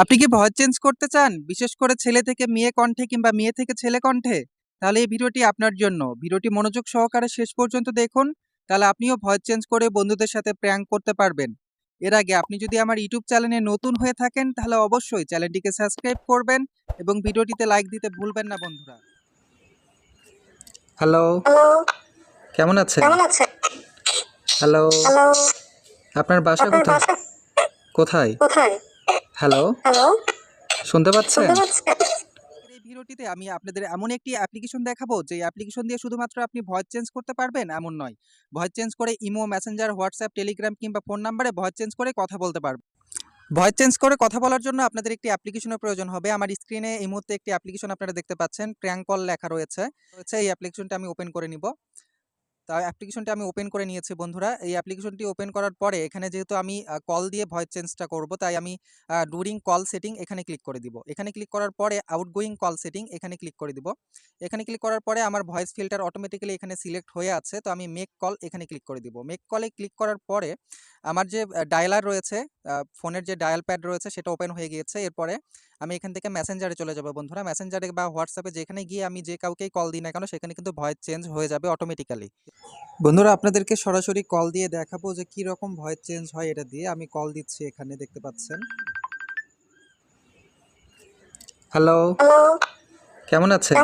আপনি কি voice change করতে চান? বিশেষ করে ছেলে থেকে মেয়ে কণ্ঠে কিংবা মেয়ে থেকে ছেলে কণ্ঠে? তাহলে এই ভিডিওটি আপনার জন্য। ভিডিওটি মনোযোগ সহকারে শেষ পর্যন্ত দেখুন। তাহলে আপনিও ভয়েস চেঞ্জ করে বন্ধুদের সাথে প্র্যাঙ্ক করতে পারবেন। এর আগে আপনি যদি আমার ইউটিউব চ্যানেলে নতুন হয়ে থাকেন তাহলে অবশ্যই চ্যানেলটিকে সাবস্ক্রাইব করবেন এবং ভিডিওটিতে লাইক দিতে ভুলবেন না বন্ধুরা। হ্যালো, কেমন আছেন? কেমন আছেন হ্যালো, আপনার বাসা কোথায়? বাসা কোথায়? হ্যালো, হ্যালো শুনতে পাচ্ছেন? শুনতে পাচ্ছেন এই ভিডিওটিতে আমি আপনাদের এমন একটি অ্যাপ্লিকেশন দেখাবো যে অ্যাপ্লিকেশন দিয়ে শুধুমাত্র আপনি ভয়েস চেঞ্জ করতে পারবেন এমন নয়। ভয়েস চেঞ্জ করে ইমো মেসেঞ্জার হোয়াটসঅ্যাপ টেলিগ্রাম কিংবা ফোন নাম্বারে ভয়েস চেঞ্জ করে কথা বলতে পারবেন। ভয়েস চেঞ্জ করে কথা বলার জন্য আপনাদের একটি অ্যাপ্লিকেশনের প্রয়োজন হবে। আমার স্ক্রিনে এই মুহূর্তে একটি অ্যাপ্লিকেশন আপনারা দেখতে পাচ্ছেন প্র্যাঙ্ক কল লেখা রয়েছে। রয়েছে এই অ্যাপ্লিকেশনটা আমি ওপেন করে নিব। তা অ্যাপ্লিকেশনটি আমি ওপেন করে নিয়েছি বন্ধুরা। এই অ্যাপ্লিকেশনটি ওপেন করার পরে এখানে যেহেতু আমি কল দিয়ে ভয়েস চেঞ্জটা করব, তাই আমি ডুরিং কল সেটিং এখানে ক্লিক করে দিব। এখানে ক্লিক করার পরে আউটগোয়িং কল সেটিং এখানে ক্লিক করে দিব। এখানে ক্লিক করার পরে আমার ভয়েস ফিল্টার অটোমেটিক্যালি এখানে সিলেক্ট হয়ে আছে, তো আমি মেক কল এখানে ক্লিক করে দিব। মেক কলে ক্লিক করার পরে আমার যে ডায়ালার রয়েছে ফোনের যে ডায়াল প্যাড রয়েছে সেটা ওপেন হয়ে গিয়েছে। এরপরে আমি এখান থেকে মেসেঞ্জারে চলে যাব বন্ধুরা। মেসেঞ্জারে বা হোয়াটসঅ্যাপে যেখানে গিয়ে আমি যে কাউকেই কল দিই না কেন সেখানে কিন্তু ভয়েস চেঞ্জ হয়ে যাবে অটোমেটিক্যালি বন্ধুরা আপনাদেরকে সরাসরি কল দিয়ে দেখাবো যে কি রকম ভয়েস চেঞ্জ হয় এটা দিয়ে। আমি কল দিচ্ছি এখানে দেখতে পাচ্ছেন। হ্যালো কেমন আছেন?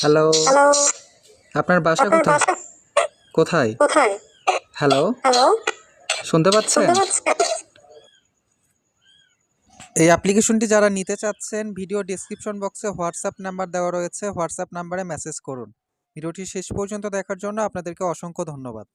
হ্যালো আপনার বাসা কোথায়? কোথায়? হ্যালো হ্যালো শুনতে পাচ্ছেন? শুনতে পাচ্ছেন এই অ্যাপ্লিকেশনটি যারা নিতে চাচ্ছেন ভিডিও ডিসক্রিপশন বক্সে হোয়াটসঅ্যাপ নাম্বার দেওয়া রয়েছে। হোয়াটসঅ্যাপ নাম্বারে মেসেজ করুন। ভিডিওটি শেষ পর্যন্ত দেখার জন্য আপনাদেরকে অসংখ্য ধন্যবাদ।